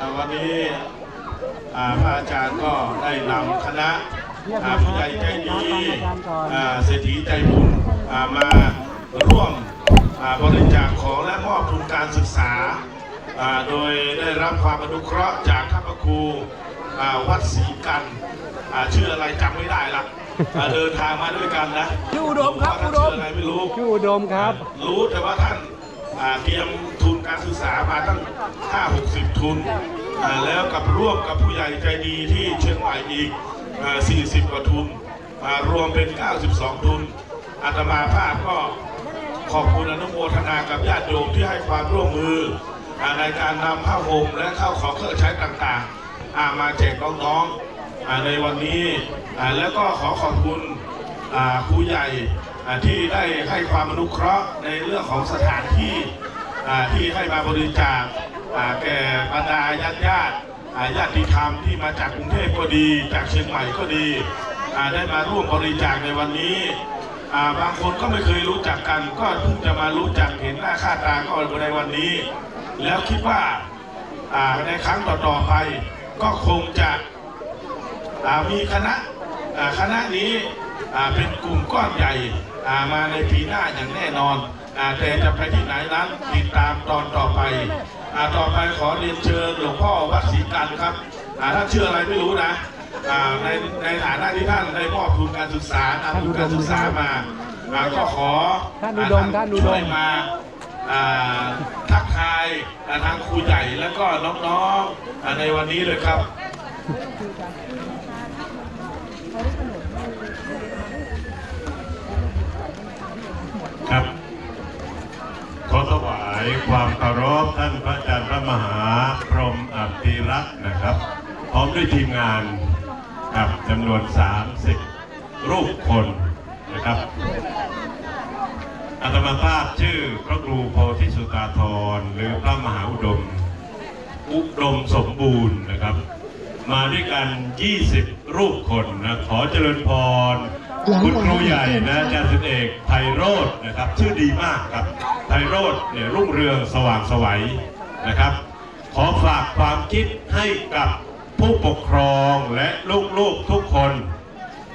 อ่าวันนี้อ่าพระอาจารย์ก็ได้นำคณะอ่าผู้ใหญ่ใจดีอ่าเศรษฐีใจบุญอ่ามาร่วมอ่าบริจาคของและมอบทุนการศึกษาอ่าโดยได้รับความอนุเคราะห์จากท่านพระครูอ่าวัดศรีกันอ่าชื่ออะไรจำไม่ได้ละอ่าเดินทางมาด้วยกันนะชื่ออุดมครับผว่าอุดมชื่ออะไรไม่รู้ชื่ออุดมครับ รู้แต่ว่าท่านอ่า เตรียมทุนการศึกษามาตั้ง 5 60 ทุน แล้วกับร่วมกับผู้ใหญ่ใจดีที่เชียงใหม่อีก 40 กว่าทุน รวมเป็น 92 ทุนอาตมาภาพก็ขอบคุณอนุโมทนากับญาติโยมที่ให้ความร่วมมือในการนำผ้าห่มและข้าวของเครื่องใช้ต่างๆามาแจกน้องๆในวันนี้ แล้วก็ขอขอบคุณผู้ใหญ่ ที่ได้ให้ความอนุเคราะห์ในเรื่องของสถานที่ที่ให้มาบริจาคแก่บรรดาญาติญาติญาติธรรมที่มาจากกรุงเทพก็ดี จากเชียงใหม่ก็ดี ได้มาร่วมบริจาคในวันนี้บางคนก็ไม่เคยรู้จักกัน ก็เพิ่งจะมารู้จักเห็นหน้าค่าตาก็ในวันนี้ แล้วคิดว่าในครั้งต่อๆไป ก็คงจะมีคณะคณะนี้เป็นกลุ่มก้อนใหญ่ มาในปีหน้าอย่างแน่นอนอาแต่จะไปที่ไหนนั้นติดตามตอนต่อไปอ่าต่อไปขอเรียนเชิญหลวงพ่อวัดศรีกันครับอ่าท่านชื่ออะไรไม่รู้นะอ่าในในฐานะที่ท่านได้มอบทุนการศึกษานำทุนการศึกษามาอ่าก็ขอท่านอุดมท่านอุดมช่วยมาอ่าทักทายอ่าทางครูใหญ่แล้วก็น้องๆอ่าในวันนี้เลยครับครับ ความเคารพท่านพระอาจารย์พระมหาพรมอภิรักษ์นะครับ พร้อมด้วยทีมงานครับจำนวน 30 รูปคนนะครับอาตมาภาพชื่อพระครูโพธิสุตาธรหรือพระมหาอุดม อุดมสมบูรณ์นะครับ มาด้วยกัน 20 รูปคนนะขอเจริญพร คุณครูใหญ่นะอาจารย์สิเอกไพโรธนะครับ ชื่อดีมากครับไพโรธเนี่ยรุ่งเรืองสว่างไสวัยนะครับ ขอฝากความคิดให้กับผู้ปกครองและลูกๆทุกคน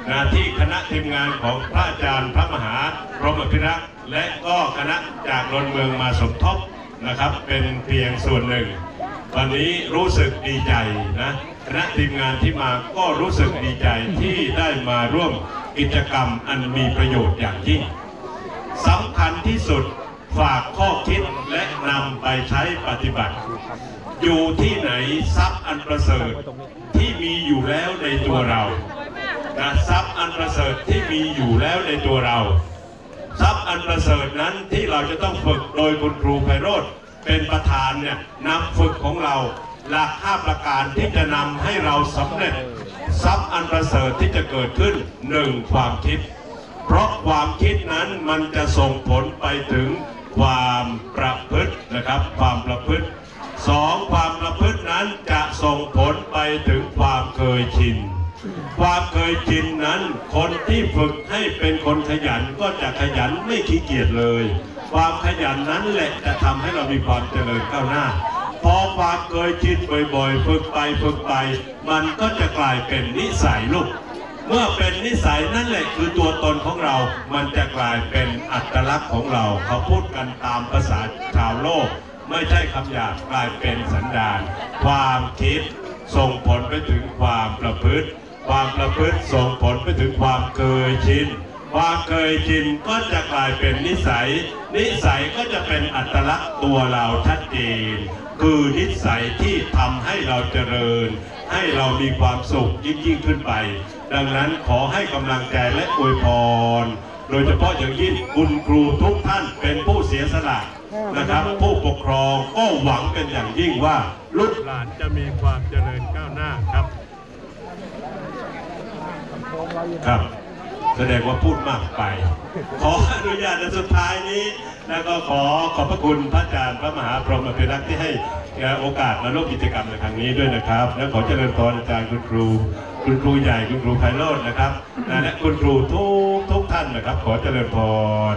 นะที่คณะทีมงานของพระอาจารย์พระมหาพรหมพิรักษ์และก็คณะจากนนเมืองมาสมทบนะครับ เป็นเพียงส่วนหนึ่ง วันนี้รู้สึกดีใจนะคณะทีมงานที่มาก็รู้สึกดีใจที่ได้มาร่วม กิจกรรมอันมีประโยชน์อย่างยิ่งสำคัญที่สุดฝากข้อคิดและนำไปใช้ปฏิบัติ อยู่ที่ไหนทรัพย์อันประเสริฐที่มีอยู่แล้วในตัวเรานะทรัพย์อันประเสริฐที่มีอยู่แล้วในตัวเรา ทรัพย์อันประเสริฐนั้นที่เราจะต้องฝึกโดยคุณครูไพโรธเป็นประธานเนี่ยนำฝึกของเราหลักห้าประการที่จะนำให้เราสำเร็จ ทรัพย์อันประเสริฐที่จะเกิดขึ้นหนึ่งความคิด เพราะความคิดนั้นมันจะส่งผลไปถึงความประพฤตินะครับ ความประพฤติสองความประพฤตินั้นจะส่งผลไปถึงความเคยชิน ความเคยชินนั้นคนที่ฝึกให้เป็นคนขยันก็จะขยันไม่ขี้เกียจเลย ความขยันนั้นแหละจะทำให้เรามีความเจริญก้าวหน้า พอความเคยชินบ่อยๆ ฝึกไปฝึกไป มันก็จะกลายเป็นนิสัยลูก เมื่อเป็นนิสัยนั่นแหละคือตัวตนของเรา มันจะกลายเป็นอัตลักษณ์ของเรา เขาพูดกันตามภาษาชาวโลก ไม่ใช่คำหยาบกลายเป็นสันดาน ความคิดส่งผลไปถึงความประพฤติ ความประพฤติส่งผลไปถึงความเคยชินความเคยชินก็จะกลายเป็นนิสัย นิสัยก็จะเป็นอัตลักษณ์ตัวเราชัดเจน คือนิสัยที่ทำให้เราเจริญ ให้เรามีความสุขยิ่งยิ่งขึ้นไป ดังนั้นขอให้กำลังใจและอวยพร โดยเฉพาะอย่างยิ่งคุณครูทุกท่านเป็นผู้เสียสละนะครับ ผู้ปกครองก็หวังเป็นอย่างยิ่งว่าลูกหลานจะมีความเจริญก้าวหน้าครับครับ แสดงว่าพูดมากไป ขออนุญาตในสุดท้ายนี้ แล้วก็ขอขอบพระคุณพระอาจารย์พระมหาพรหมอภิรักษ์ที่ให้โอกาสมาร่วมกิจกรรมในครั้งนี้ด้วยนะครับ และขอเจริญพรอาจารย์คุณครู คุณครูใหญ่คุณครูไพโรจน์นะครับและคุณครูทุกทุกท่านนะครับ ขอเจริญพร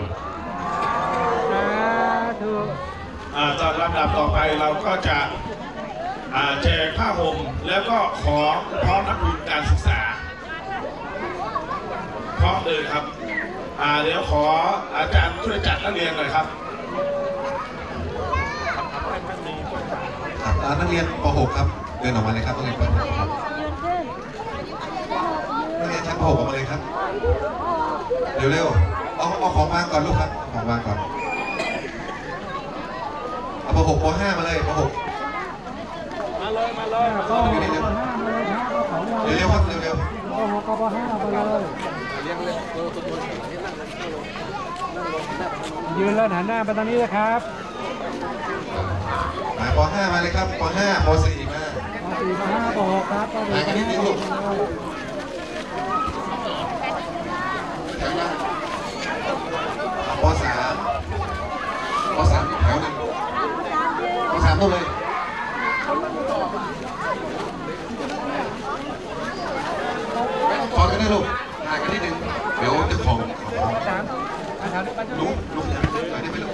อ่าตอนลำดับต่อไปเราก็จะแจกผ้าห่มแล้วก็ของพร้อมนักบุญการศึกษา พร้อมเลยครับอ่าเดี๋ยวขออาจารย์ช่วยจัดนักเรียนหน่อยครับครับอ่านักเรียนป .6 ครับ เดินออกมาเลยครับนักเรียนป .6 ครับนักเรียนชั้นป .6 ออกมาเลยครับ เร็วๆ เอาเอาของวางก่อนลูกครับเอาของวางก่อนเอาป .6 ป .5 มาเลยป .6 มาเลย มาเลยก็ห้ามาเลยครับก็ของเราเร็วๆครับเร็วก็ หกก็ห้ามาเลยยืนแล้วหันหน้าไปทางนี้นะครับๆมาป .5 มาเลยครับป .5 ป .4 มามาสี่มาห้าปหกครับก็สี่มาห้าปหกเลยเอาป .3 ป .3 แถวหนึ่งป .3 นู่นเลยขอกั นะลูกห่างกันนิดนึงเดี๋ยวจะของของลุกลุกย่างหน่อยได้ไหมลูก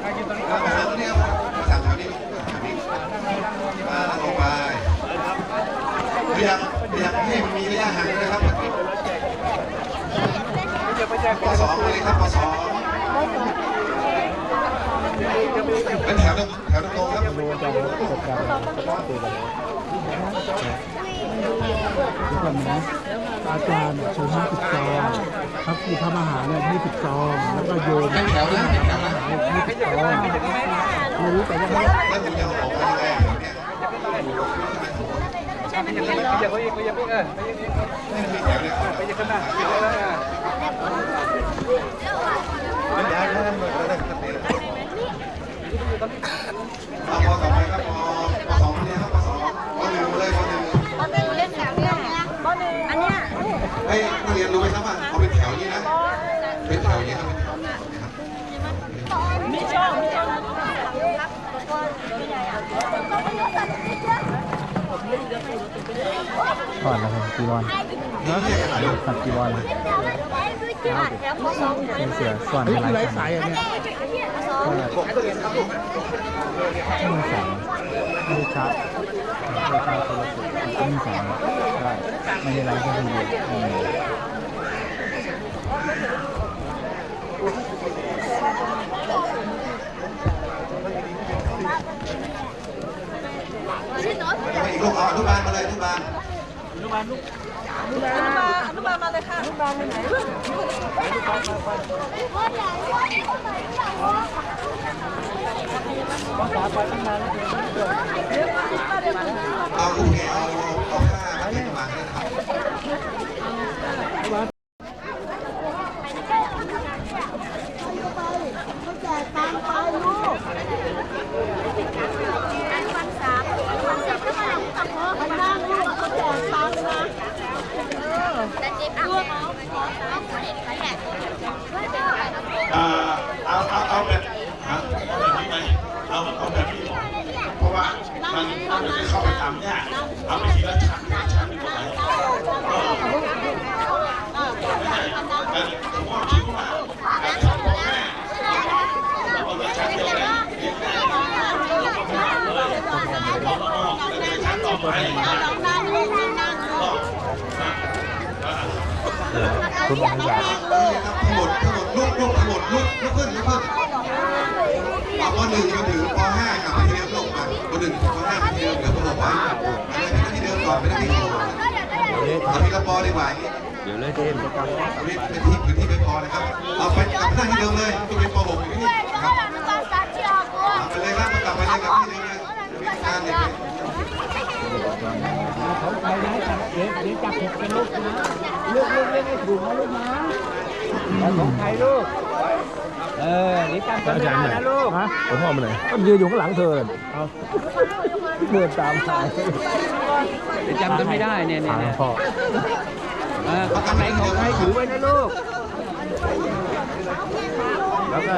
ใครกินตอนนี้คมารับสามตัวนี้ครับมาสามแถวนี้ลูกแถวนี้มาลงไปพยายามพยายามให้มันมีระยะห่างนะครับเดี๋ยวไปแจกปสองมาเลยครับปสอง เป็นแถวตรงแถวตรงครับดูอาจารย์จัดการดูเลยทุกคนนะอาจารย์ชูห้าสิบซองครับคือพระมหาเนี่ยยี่สิบซองแล้วก็โยมเป็นแถวนะเป็นแถวนะยี่สิบซองไม่รู้แต่ยังไม่แล้วหนูจะออกมายังไงเนี่ยอย่าไปอีกอย่าไปเออไม่มีแถวเนี่ยไปจะขึ้นหน้าเลยอะ ก่อนนะครับจีวรนี่เรียกกันหลายลูกตัดจีวรเลยแถวสองเป็นเสือส่วนอะไรสายอันนี้มีสายไม่ได้ชาร์จม่ได้ชาร์จโทรศัพท์ม่มีสายใช่ไม่ได้ไลฟ์แค่คนเดียวอืม ชื่อโน้ต ไม่อีก ลูกเอาอนุบาลมาเลยอนุบาลอนุบาลอนุบาลมาเลยค่ะอนุบาลไปไหนเอาลูกแกเอาเอาผ้ามาเก็บมาให้นะครับ เขาแจกตังไปลูกวันสามวันสามก็มาตังค์เขานั่งลูกเขาแจกตังค์นะแต่จิ๊บลูก อ่าเอาเอาเอาแบบฮะเอาแบบนี้ไหมเอาเอาแบบนี้เพราะว่ามันมันจะเข้าไปทำยากเอาไปทีละชั้นทีละชั้นดีกว่าไหมเออไม่ใช่แต่สมมติว่าคิดว่าการชั้นพ่อแม่เราเอาไปชั้นเดียวกันเรียนได้เลยเราก็เอาไป ชั้นต่อไปนะนั่งลูกนั่งลูกคุณบริยานี่ครับทั้งหมดหมดลูกลูกหมดลูกลูกขึ้นลูกขึ้นเอาปหนึ่งจนถึงปห้ากลับมาที่เดิมลูกมาปหนึ่งถึงปห้าที่เดิมเหลือปหกไว้อะไปที่เดิมก่อนเป็นหน้าที่ก่อนเอาทีละปดีกว่าอย่างนี้เดี๋ยวเลยเทมกรรมเอาเป็นเป็นที่พื้นที่ไม่พอนะครับเอาไปกลับหน้าที่เดิมเลยตัวเป็นป .6 อยู่ที่นี่ครับเอาไปเลยครับกลับไปเลยกลับที่เดิมเลย วิชาเขาใครให้จับเดี๋ยวเดี๋ยวจับผิดเป็นลูกนะลูกลูกเล่นให้ถูกนะลูกนะแล้วของใครลูก เออนี่จำกันไม่ได้นะลูก ฮะผมเอมาไหนก็ยืนอยู่ข้างหลังเธอเอาเดินตามสายจำกันไม่ได้เนี่ยเนี่ยเนี่ยพ่อเอออันไหนของใครถือไว้นะลูก แล้วก็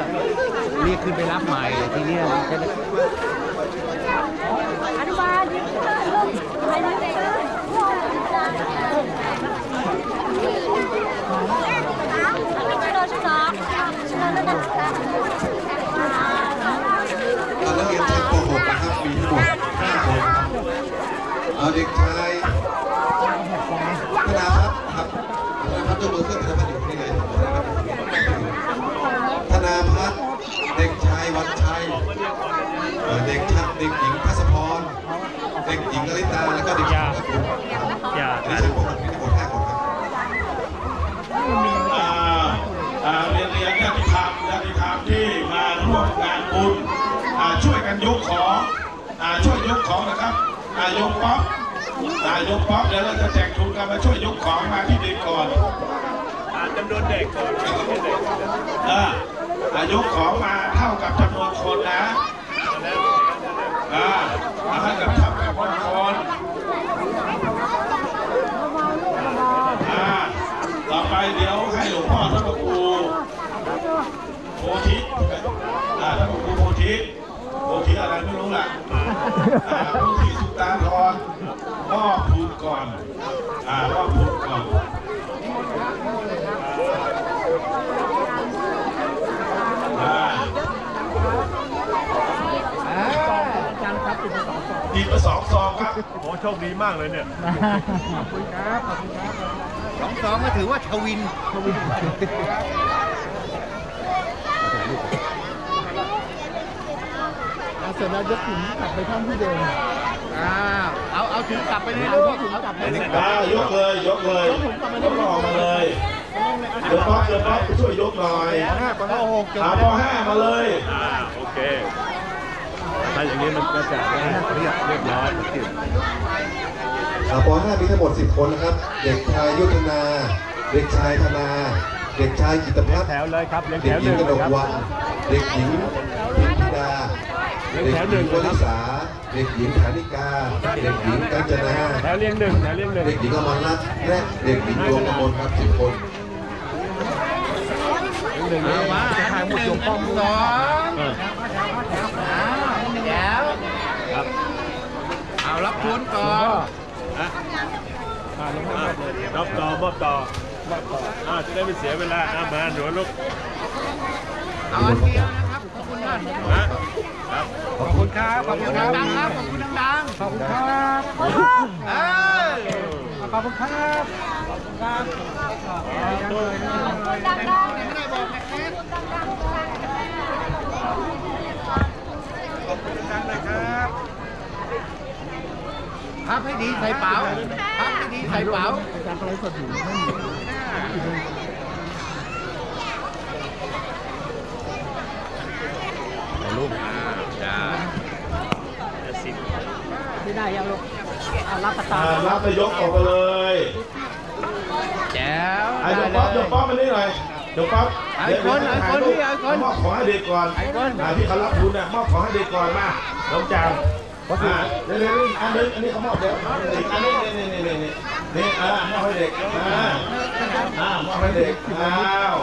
เรียกขึ้นไปรับใหม่ทีเนี้ยจะ ตอนนักเรียนชั้นป .6 นะครับ มีทั้งหมด5คนเอาเด็กชายธนาพัฒน์ครับธนาพัฒน์ยกมือขึ้นธนาพัฒน์อยู่นี่เลยธนาพัฒน์เด็กชายวันชัยเอ่อเด็กชายเด็กหญิงพัส เด็กหญิงอลิตาแล้วก็เด็กชายพระคุณอย่าอันนี้ใช่พวกผมมีทั้งหมดห้าคนครับอ่าอ่าเรียนเรียนญาติธรรมญาติธรรมที่มาร่วมงานบุญอ่าช่วยกันยกของอ่าช่วยยกของนะครับอ่ายกป๊อปอ่ายกป๊อปเดี๋ยวเราจะแจกทุนกันมาช่วยยกของมาที่เด็กก่อนจำนวนเด็กก่อนอ่าอ่ายกของมาเท่ากับจำนวนคนนะอ่าเท่ากับจำนวนคน อ่าต่อไปเดี๋ยวให้หลวงพ่อท่านพระครูโพธิอ่าท่านพระครูโพ ธิโพธิอะไรไม่รู้ล่ะอ่าโพธิสุตาธรมอบทุนก่อนอ่ามอบทุนก่อนอ่าอาจารย์ครับติดสองสองดีประสองซองครับโอ้โชคดีมากเลยเนี่ยขอบคุณครับขอบคุณครับสองสองก็ถือว่าทวิน เสร็จแล้วยกถุงกลับไปท่องที่เดิมอ้าวเอาเอาถือกลับไปเลยเอาลูยกกถุงกลับไปเลยอ่ายกเลยยกเลยยกออกมาเลยเดี๋ยวป๊อปเดี๋ยวป๊อปไปช่วยยกหน่อยห้าปหกจบหาปห้ามาเลยอ่าโอเคถ้าอย่างนี้มันก็จะเรียบเรียบร้อยอ่าป .5 มีทั้งหมด10คนนะครับ เด็กชายยุทธนา เด็กชายธนาเด็กชายกิตพัฒน์แถวเลยครับเรียงแถเด็กวหหญินึ่งงกนเลยกครับวัน เด็กหญิงพิมพิดา เด็กหญิงวลิสา เด็กหญิงฐานิกา เด็กหญิงกัญจนาแถวเรียงหนึ่งแถวเรียงหนึ่งเด็กหญิงอมรรัตน์และเด็กหญิงดวงกมลครับ10คนหนึ่งเอามาจะอัถ่ายหมดยกข้อมูลสองอ้วแจ๋วเอารับทุนก่อนอ่าลงมอบต่อมอบต่ออ่าจะได้ไม่เสียเวลาอ่ามาหนูลูกเอาอันเดียวนะครับขอบคุณท่านนะขอบ คุณครับ ขอบคุณครับดังๆครับ ขอบคุณดังขอบคุณครับๆเออขอบคุณครับขอบคุณครับดังๆไม่ได้บอกนะครับดังเลยครับพับให้ดีใส่เป๋าพับให้ดีใส่เป๋าอาจารย์ก็ไลฟ์สดอยู่ไม่มี ไม่ได้ยังลูกเอารับประทาอ่านรับไปยกออกไปเลยแจ๋วอะยได้กเลป๊อปยยกป๊อปมานี่หน่อยยกป๊อปเอาอีกคนเอาอีกคนพี่เอาอีกคนมอบของให้เด็กก่อนเอาอีกคน อ่าที่เขารับทุนเนี่ยมอบของให้เด็กก่อนมาน้องจามอ่าเดี๋ยวเดี๋ยวอันนี้อันนี้เขามอบแล้วอีกอันนี้นี่นี่นี่นี่นี่อ่ามอบให้เด็กอ่าอ่ามอบให้เด็กอ้าว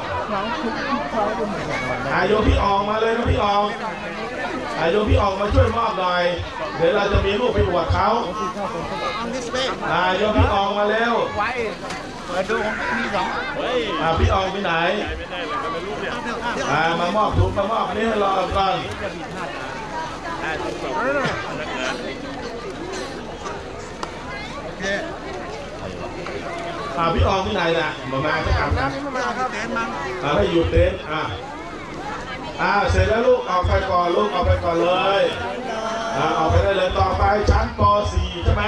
อ่าโยมพี่ออกมาเลยนะพี่ออก อ่าโยมพี่ออกมาช่วยมอบหน่อย เดี๋ยวเราจะมีรูปไปอวดเขาอ่าโยมพี่ออกมาแล้วไว้เปิดดูของมีสองอ่าพี่ออกไปไหนอ่ามามอบถุงมามอบอันนี้ให้รอก่อนอ่าพี่ออกที่ไหนน่ะมามาสักคำนะมาครับเดินมาอ่าให้หยุดเต้นอ่า อ่าเสร็จแล้วลูกออกไปก่อนลูกออกไปก่อนเลยอ่าออกไปได้เลยต่อไปชั้นป .4 ใช่ไหม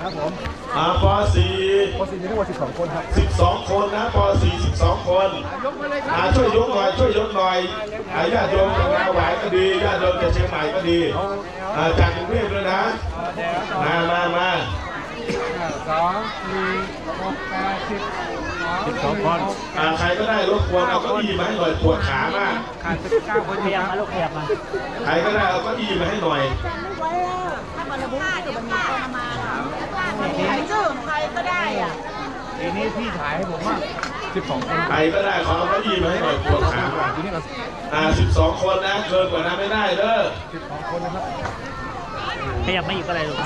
ครับผมอ่าป .4 โปรซีมีทั้งหมด12 คนครับ12 คนนะป .4 12 คนยกมาเลยครับอ่าช่วยยกหน่อยช่วยยกหน่อยอ่าญาติโยมจากนาหวายก็ดีญาติโยมจากเชียงใหม่ก็ดีอ่าจากกรุงเทพด้วยนะมามามาส องสี่หกแปดสิบสิบสองคนอ่าใครก็ได้รบกวนเอาเก้าอี้มาให้หน่อยปวดขามาก ขาดสิบเก้าคนเทียมมาลูกเทียมมาใครก็ได้เอาเก้าอี้มาให้หน่อยไว้อะถ้ามันระบุจะมันมีคนมาใครชื่อใครก็ได้อะทีนี้พี่ถ่ายให้ผมว่า12คนใครก็ได้ขอเอาเก้าอี้มาให้หน่อยปวดขามากทีนี้เราอ่า12คนนะเกินกว่านั้นไม่ได้เด้อ12คนนะครับขยับไม่อยู่ก็เลยลูก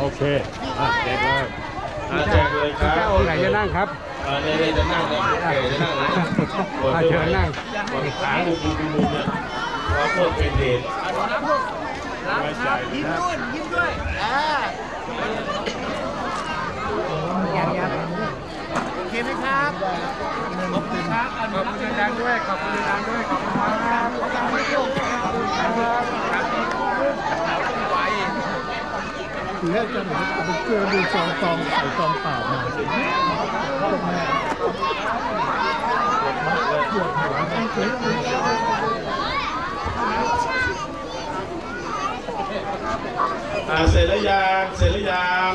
โอเคอะเด็กเลยอ่าแจกเลยครับเจ้าองค์ไหนจะนั่งครับ อ่าเนี่ยเนี่ยจะนั่งเลยโอเคจะนั่งเลยปวดอ่าไม่เชิไหวญนั่ง ปวดขาบุบบุบบุบเนี่ยขอโทษเป็นเหตุยิ้มด้วยยิ้มด้วยอ่าอย่างเงี้ยโอเคไหมครับ ขอบคุณครับขอบคุณอาจารย์ด้วย ขอบคุณอาจารย์ด้วย ขอบคุณครับขอบคุณครับไหว ทีแรกจะเหมือนเอาเป็นเกลือดูซองซองใส่ซองเปล่ามาอ่าเสร็จแล้วยังเสร็จแล้วยัง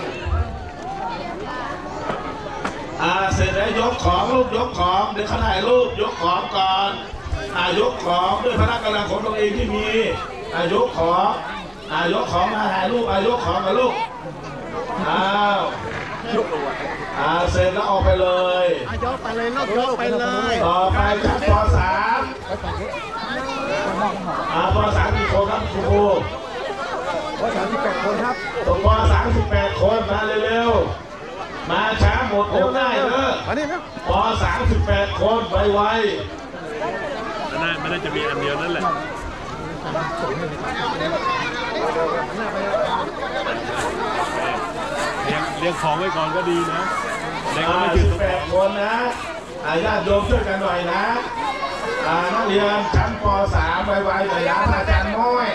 อ่าเสร็จแล้วยกของลูกยกของเดี๋ยวเขาถ่ายรูปยกของก่อนอ่ายกของด้วยพละกำลังของตัวเองที่มีอ่ายกของ อ่ายกของมาถ่ายรูปอ่ายกของกับลูกอ้าวอ่าเสร็จแล้วออกไปเลย ยกไปเลยลูกยกไปเลยต่อไปชั้นป .3 อ่าป .3 กี่คนครับครูเพราะสามสิบแปดคนครับตกป .38 คนมาเร็วๆ มาช้าหมดโอ้ง่ายเด้อมานี่ครับป .38 คนไวน่ามันน่าจะมีอันเดียวนั่นแหละ เรียงเรียงของไว้ก่อนก็ดีนะเด็กอ่าก็ไม่ถึงตรง18คนนะอาญาติโยมช่วยกันหน่อยนะอ่านักเรียนชั้นป .3 ไวๆแต่อยนะอาจารย์ม้อย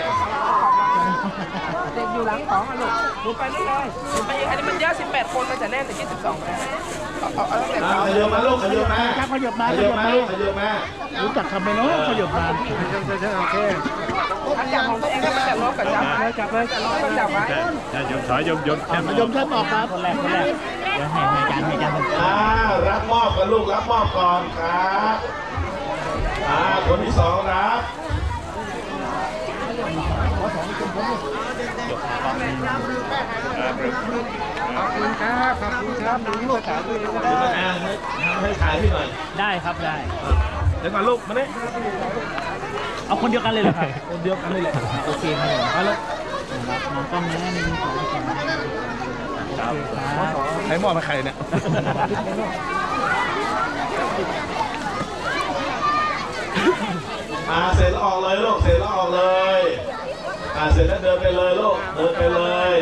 ลังของอะลูกหนูไปนี่เลยหนูไปเองอันนี้มันเยอะ18 คนมันจะแน่นแต่22แล้วเอาเอาเอาตั้งแต่อ่าขยับมาลูกขยับมาครับขยับมาขขยัยับบมามาลูกขยับมารู้จักทำไหมเนาะขยับมาโอเคถ้าจับของตัวเองก็มาจับล้อกับจับไว้จับเลยจับล้อก็จับไว้ใช่ใช่ยมถอยยมยมแค่มายมแค่บอกครับคนแรกคนแรกเดี๋ยวให้ให้อาจารย์ให้อาจารย์อ่ารับมอบกันลูกรับมอบก่อนครับอ่าคนที่สองรับ ขอบคุณครับขอบคุณครับดูลูกสาวด้วยเดี๋ยวมาอ่านให้ให้ถ่ายพี่หน่อยได้ครับได้ เดี๋ยวก่อนลูกมาเนี่ยเอาคนเดียวกันเลยเหรอครับคนเดียวกันเลยแหละโอเคครับผมมาลูกน้องกล้องนะหนึ่งสองสามครับใครมอบให้ใครเนี่ยอ่าเสร็จแล้วออกเลยลูกเสร็จแล้วออกเลย อ่าเสร็จแล้วเดินไปเลยลูก เดินไปเลย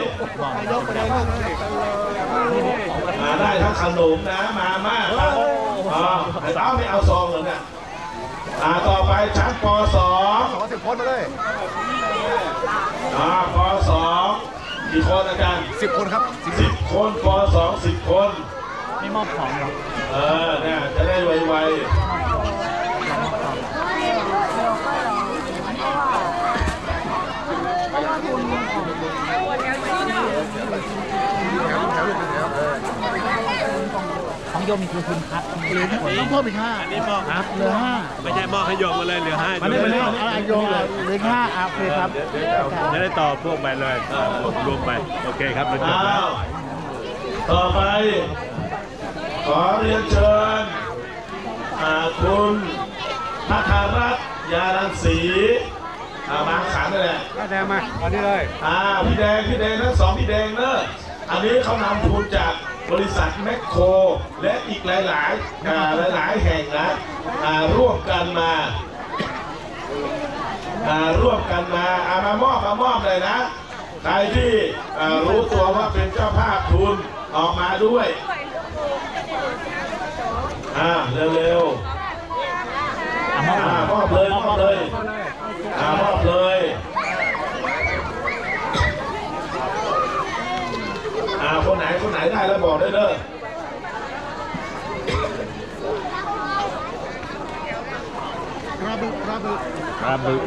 ยกไปเลยลูกมาได้ทั้งขนมนะมามากครับอ๋อไอ้ต้าไม่เอาซองเลยเนี่ยอ่าต่อไปชั้นป .2 สองสิบคนมาเลยอ่าป .2 กี่คนอาจารย์สิบคนครับสิบสิบคนป .2 สิบคน ไม่มอบของหรอ เออเนี่ยจะได้ไวๆ ของโยมมีคือคุณครับต้องเพิ่มอีกห้าอันนี้มอบครับเหลือห้าไม่ใช่มอบให้โยมมาเลยเหลือห้ามาเลยมาเลยเอาอาโยงเลยเหลือห้าอะโอเคครับจะได้ต่อพวกไปเลยรวมไปโอเคครับเราจบอ้าแล้ววต่อไป ขอเรียนเชิญอ่าคุณพัทรรัตน์ยารังสีอ่ามาขันนั่นแหละแดงมาเอานี่เลย อ่าพี่แดงพี่แดงทั้งสองพี่แดงเนอะอันนี้เขานำทุนจาก บริษัทแมคโคร และอีกหลายๆอ่าหลายๆแห่งนะอ่าร่วมกันมาอ่าร่วมกันมาอามามอบมามอบเลยนะ ใครที่อ่ารู้ตัวว่าเป็นเจ้าภาพทุนออกมาด้วยอ่าเร็วๆมอบอ่ามอบเลยมอบเลยอ่ามอบเลยอ่าค นไหนคนไหนได้แล้วบอกได้เด้อราบุราบุครับบึก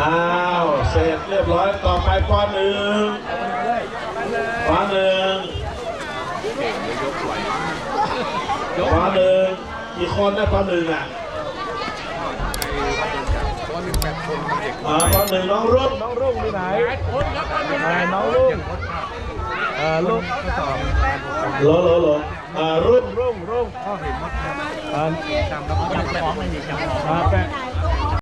อ้าวเสร็จเรียบร้อยต่อไปปหนึ่งปหนึ่งปหนึ่งกี่คนได้ปหนึ่งอะ อ่าปหนึ่งน้องรุ่งน้องรุ่งไปไหนอ่าน้องรุ่งอ่ารุ่งโหลโหลโหลอ่ารุ่งรุ่งรุ่งจับของเลยดิจับของอ่าแปะ